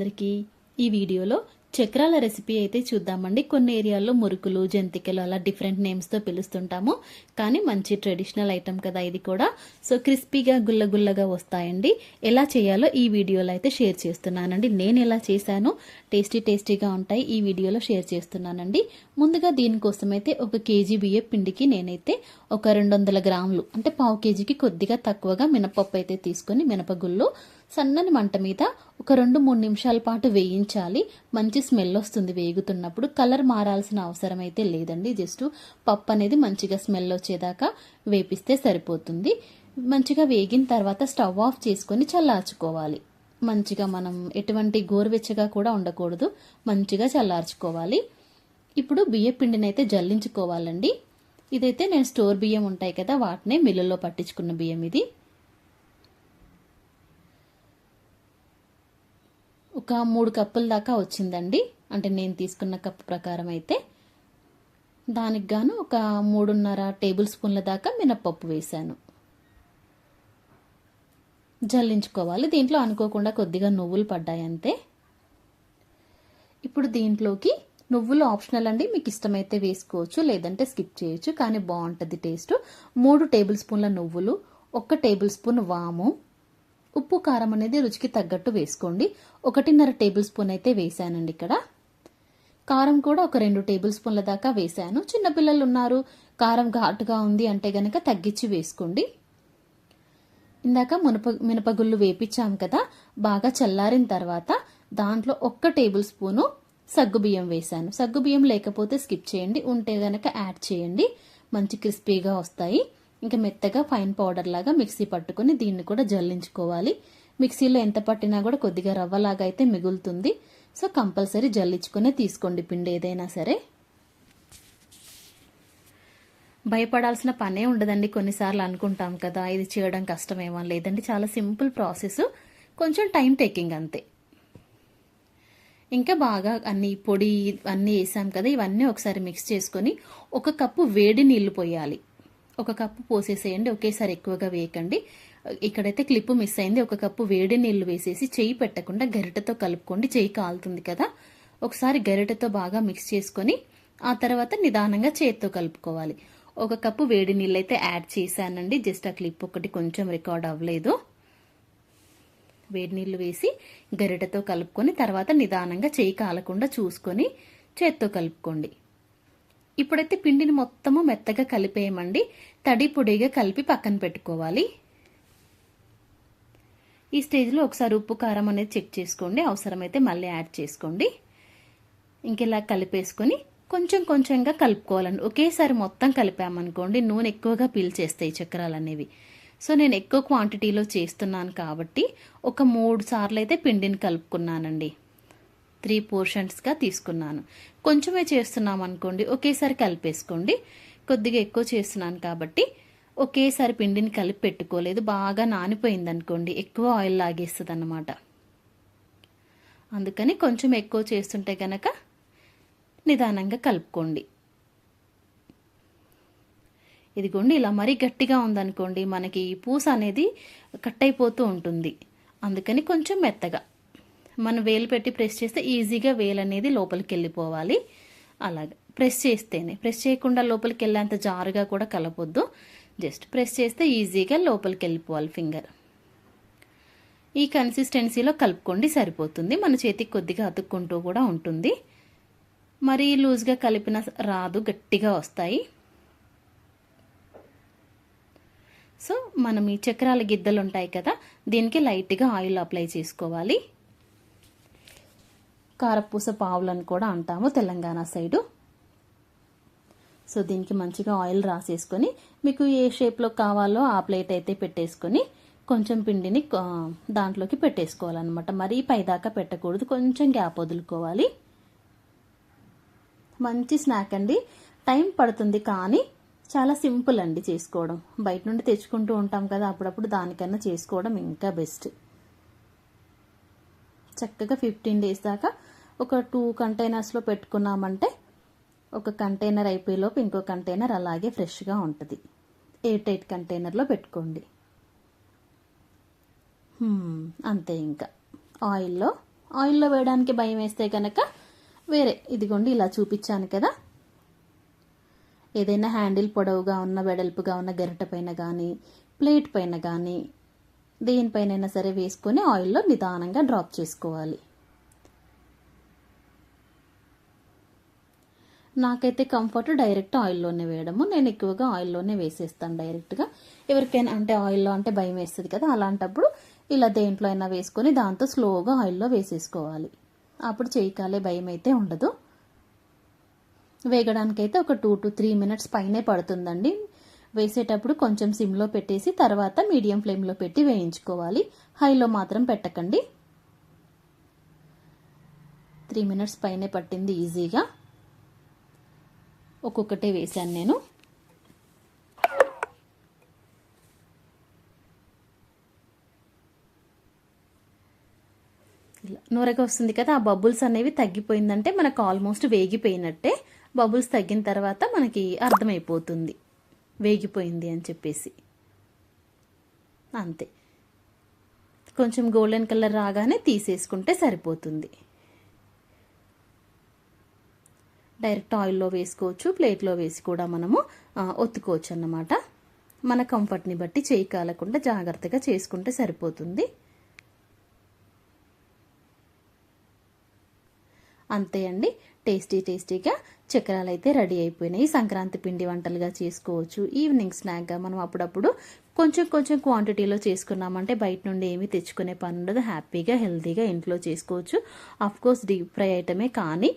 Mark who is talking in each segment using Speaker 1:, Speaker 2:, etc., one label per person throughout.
Speaker 1: అందరికీ ఈ వీడియోలో చక్రాల రెసిపీ అయితే చూద్దామండి. కొన్ని ఏరియాల్లో మురుకులు జంతికలు అలా డిఫరెంట్ నేమ్స్తో పిలుస్తుంటాము. కానీ మంచి ట్రెడిషనల్ ఐటమ్ కదా ఇది కూడా. సో క్రిస్పీగా గుల్లగుల్లగా వస్తాయండి. ఎలా చేయాలో ఈ వీడియోలో అయితే షేర్ చేస్తున్నానండి. నేను ఎలా చేశాను టేస్టీ టేస్టీగా ఉంటాయి. ఈ వీడియోలో షేర్ చేస్తున్నానండి. ముందుగా దీనికోసం అయితే ఒక కేజీ బియ్య పిండికి నేనైతే ఒక రెండు వందల గ్రాములు అంటే పావు కేజీకి కొద్దిగా తక్కువగా మినపప్పు అయితే తీసుకొని మినపగుళ్ళు సన్నని మంట మీద ఒక రెండు మూడు నిమిషాల పాటు వేయించాలి. మంచి స్మెల్ వస్తుంది వేగుతున్నప్పుడు. కలర్ మారాల్సిన అవసరం అయితే లేదండి. జస్ట్ పప్పు అనేది మంచిగా స్మెల్ వచ్చేదాకా వేపిస్తే సరిపోతుంది. మంచిగా వేగిన తర్వాత స్టవ్ ఆఫ్ చేసుకొని చల్లార్చుకోవాలి. మంచిగా మనం ఎటువంటి గోరువెచ్చగా కూడా ఉండకూడదు. మంచిగా చల్లార్చుకోవాలి. ఇప్పుడు బియ్య పిండిని అయితే జల్లించుకోవాలండి. ఇదైతే నేను స్టోర్ బియ్యం ఉంటాయి కదా వాటినే మిల్లులో పట్టించుకున్న బియ్యం ఇది. ఒక మూడు కప్పుల దాకా వచ్చిందండి. అంటే నేను తీసుకున్న కప్పు ప్రకారం అయితే. దానికి గాను ఒక మూడున్నర టేబుల్ స్పూన్ల దాకా మినప్పప్పు వేశాను. జల్లించుకోవాలి. దీంట్లో అనుకోకుండా కొద్దిగా నువ్వులు పడ్డాయి అంతే. ఇప్పుడు దీంట్లోకి నువ్వులు ఆప్షనల్ అండి. మీకు ఇష్టమైతే వేసుకోవచ్చు లేదంటే స్కిప్ చేయొచ్చు. కానీ బాగుంటుంది టేస్ట్. మూడు టేబుల్ స్పూన్ల నువ్వులు ఒక్క టేబుల్ స్పూన్ వాము ఉప్పు కారం అనేది రుచికి తగ్గట్టు వేసుకోండి. ఒకటిన్నర టేబుల్ స్పూన్ అయితే వేసానండి ఇక్కడ. కారం కూడా ఒక రెండు టేబుల్ స్పూన్ల దాకా వేసాను చిన్నపిల్లలు ఉన్నారు. కారం ఘాటుగా ఉంది అంటే గనక తగ్గించి వేసుకోండి. ఇందాక మునప మినపగుళ్ళు వేపించాం కదా బాగా చల్లారిన తర్వాత దాంట్లో ఒక్క టేబుల్ స్పూను సగ్గుబియ్యం వేశాను. సగ్గుబియ్యం లేకపోతే స్కిప్ చేయండి. ఉంటే గనక యాడ్ చేయండి. మంచి క్రిస్పీగా వస్తాయి. ఇంకా మెత్తగా ఫైన్ పౌడర్ లాగా మిక్సీ పట్టుకొని దీన్ని కూడా జల్లించుకోవాలి. మిక్సీలో ఎంత పట్టినా కూడా కొద్దిగా రవ్వలాగా అయితే మిగులుతుంది. సో కంపల్సరీ జల్లించుకునే తీసుకోండి పిండి ఏదైనా సరే. భయపడాల్సిన పనే ఉండదండి. కొన్నిసార్లు అనుకుంటాం కదా ఇది చేయడం కష్టమేమో. లేదండి చాలా సింపుల్ ప్రాసెస్. కొంచెం టైం టేకింగ్ అంతే. ఇంకా బాగా అన్ని పొడి అన్నీ వేసాం కదా ఇవన్నీ ఒకసారి మిక్స్ చేసుకొని ఒక కప్పు వేడి నీళ్ళు పోయాలి. ఒక కప్పు పోసేసేయండి ఒకేసారి ఎక్కువగా వేయకండి. ఇక్కడైతే క్లిప్ మిస్ అయింది ఒక కప్పు వేడి నీళ్ళు వేసేసి చేయి పెట్టకుండా గరిటతో కలుపుకోండి చేయి కాలుతుంది కదా. ఒకసారి గరిటతో బాగా మిక్స్ చేసుకొని ఆ తర్వాత నిదానంగా చేతితో కలుపుకోవాలి. ఒక కప్పు వేడి నీళ్ళు అయితే యాడ్ చేశానండి జస్ట్ ఆ క్లిప్ ఒకటి కొంచెం రికార్డ్ అవ్వలేదు. వేడి నీళ్ళు వేసి గరిటెతో కలుపుకొని తర్వాత నిదానంగా చేయి కాలకుండా చూసుకొని చేత్తో కలుపుకోండి. ఇప్పుడైతే పిండిని మొత్తము మెత్తగా కలిపేయమండి. తడి పొడిగా కలిపి పక్కన పెట్టుకోవాలి. ఈ స్టేజ్లో ఒకసారి ఉప్పు కారం అనేది చెక్ చేసుకోండి. అవసరమైతే మళ్ళీ యాడ్ చేసుకోండి. ఇంకెలా కలిపేసుకొని కొంచెం కొంచెంగా కలుపుకోవాలండి. ఒకేసారి మొత్తం కలిపామనుకోండి నూనె ఎక్కువగా పీల్చేస్తాయి చక్రాలు అనేవి సో నేను ఎక్కువ క్వాంటిటీలో చేస్తున్నాను కాబట్టి ఒక మూడు సార్లు అయితే పిండిని కలుపుకున్నానండి. త్రీ పోర్షన్స్గా తీసుకున్నాను. కొంచెమే చేస్తున్నాం అనుకోండి ఒకేసారి కలిపేసుకోండి. కొద్దిగా ఎక్కువ చేస్తున్నాను కాబట్టి ఒకేసారి పిండిని కలిపి పెట్టుకోలేదు. బాగా నానిపోయింది అనుకోండి ఎక్కువ ఆయిల్ లాగేస్తుంది అన్నమాట అందుకని కొంచెం ఎక్కువ చేస్తుంటే గనక నిదానంగా కలుపుకోండి. ఇదిగోండి ఇలా మరీ గట్టిగా ఉందనుకోండి మనకి ఈ పూస అనేది కట్ అయిపోతూ ఉంటుంది. అందుకని కొంచెం మెత్తగా. మనం వేలు పెట్టి ప్రెస్ చేస్తే ఈజీగా వేలు అనేది లోపలికి వెళ్ళిపోవాలి. అలాగే ప్రెస్ చేస్తేనే ప్రెస్ చేయకుండా లోపలికి వెళ్ళేంత జారుగా కూడా కలపొద్దు. జస్ట్ ప్రెస్ చేస్తే ఈజీగా లోపలికి వెళ్ళిపోవాలి ఫింగర్. ఈ కన్సిస్టెన్సీలో కలుపుకోండి సరిపోతుంది. మన చేతికి కొద్దిగా అతుక్కుంటూ కూడా ఉంటుంది. మరీ లూజ్గా కలిపిన రాదు గట్టిగా వస్తాయి. సో మనం ఈ చక్రాల గిద్దలు ఉంటాయి కదా దీనికి లైట్గా ఆయిల్ అప్లై చేసుకోవాలి. కారపూస పావులని కూడా అంటాము తెలంగాణ సైడు. సో దీనికి మంచిగా ఆయిల్ రాసేసుకొని మీకు ఏ షేప్లో కావాలో ఆ ప్లేట్ అయితే పెట్టేసుకొని కొంచెం పిండిని దాంట్లోకి పెట్టేసుకోవాలన్నమాట. మరీ పైదాకా పెట్టకూడదు కొంచెం గ్యాప్ వదులుకోవాలి. మంచి స్నాక్ అండి. టైం పడుతుంది కానీ చాలా సింపుల్ అండి చేసుకోవడం. బయట నుండి తెచ్చుకుంటూ ఉంటాం కదా అప్పుడప్పుడు దానికన్నా చేసుకోవడం ఇంకా బెస్ట్. చక్కగా ఫిఫ్టీన్ డేస్ దాకా ఒక టూ కంటైనర్స్లో పెట్టుకున్నామంటే ఒక కంటైనర్ అయిపోయేలోపు ఇంకో కంటైనర్ అలాగే ఫ్రెష్గా ఉంటుంది. ఎయిట్ ఎయిట్ కంటైనర్లో పెట్టుకోండి. Hmm, అంతే ఇంకా. ఆయిల్లో ఆయిల్లో వేయడానికి భయం వేస్తే కనుక వేరే ఇదిగోండి ఇలా చూపించాను కదా. ఏదైనా హ్యాండిల్ పొడవుగా ఉన్న వెడల్పుగా ఉన్న గరిటె పైన కానీ ప్లేట్ పైన కానీ దేనిపైనైనా సరే వేసుకొని ఆయిల్లో నిదానంగా డ్రాప్ చేసుకోవాలి. నాకైతే కంఫర్ట్ డైరెక్ట్ ఆయిల్లోనే వేయడము. నేను ఎక్కువగా ఆయిల్లోనే వేసేస్తాను డైరెక్ట్గా ఎవరికైనా అంటే ఆయిల్లో అంటే భయం వేస్తుంది కదా అలాంటప్పుడు ఇలా దేంట్లో అయినా వేసుకొని దాంతో స్లోగా ఆయిల్లో వేసేసుకోవాలి. అప్పుడు చేయకాలే భయం అయితే ఉండదు. వేగడానికైతే ఒక టూ టు త్రీ మినిట్స్ పైనే పడుతుందండి. వేసేటప్పుడు కొంచెం సిమ్లో పెట్టేసి తర్వాత మీడియం ఫ్లేమ్లో పెట్టి వేయించుకోవాలి. హైలో మాత్రం పెట్టకండి. త్రీ మినిట్స్ పైనే పట్టింది ఈజీగా. ఒక్కొక్కటే వేశాను నేను. ఇలా నూరగా వస్తుంది కదా ఆ బబుల్స్ అనేవి తగ్గిపోయిందంటే మనకు ఆల్మోస్ట్ వేగిపోయినట్టే. బబుల్స్ తగ్గిన తర్వాత మనకి అర్థమైపోతుంది. వేగిపోయింది అని చెప్పేసి. అంతే. కొంచెం గోల్డెన్ కలర్ రాగానే తీసేసుకుంటే సరిపోతుంది. డైరెక్ట్ ఆయిల్లో వేసుకోవచ్చు ప్లేట్లో వేసి కూడా మనము ఒత్తుకోవచ్చు అన్నమాట మన కంఫర్ట్ని బట్టి చేయి కాలకుండా జాగ్రత్తగా చేసుకుంటే సరిపోతుంది. అంతే అండి. టేస్టీ టేస్టీగా చక్రాలు అయితే రెడీ అయిపోయినాయి. సంక్రాంతి పిండి వంటలుగా చేసుకోవచ్చు. ఈవినింగ్ స్నాక్గా మనం అప్పుడప్పుడు కొంచెం కొంచెం క్వాంటిటీలో చేసుకున్నామంటే బయట నుండి ఏమీ తెచ్చుకునే పని ఉండదు. హ్యాపీగా హెల్తీగా ఇంట్లో చేసుకోవచ్చు. అఫ్కోర్స్ డీప్ ఫ్రై ఐటమే కానీ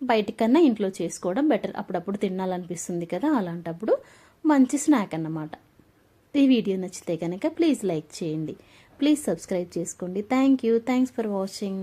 Speaker 1: బయటికన్నా ఇంట్లో చేసుకోవడం బెటర్ అప్పుడప్పుడు తినాలనిపిస్తుంది కదా అలాంటప్పుడు మంచి స్నాక్ అన్నమాట. ఈ వీడియో నచ్చితే కనుక ప్లీజ్ లైక్ చేయండి. ప్లీజ్ సబ్స్క్రైబ్ చేసుకోండి. Thank you thanks for watching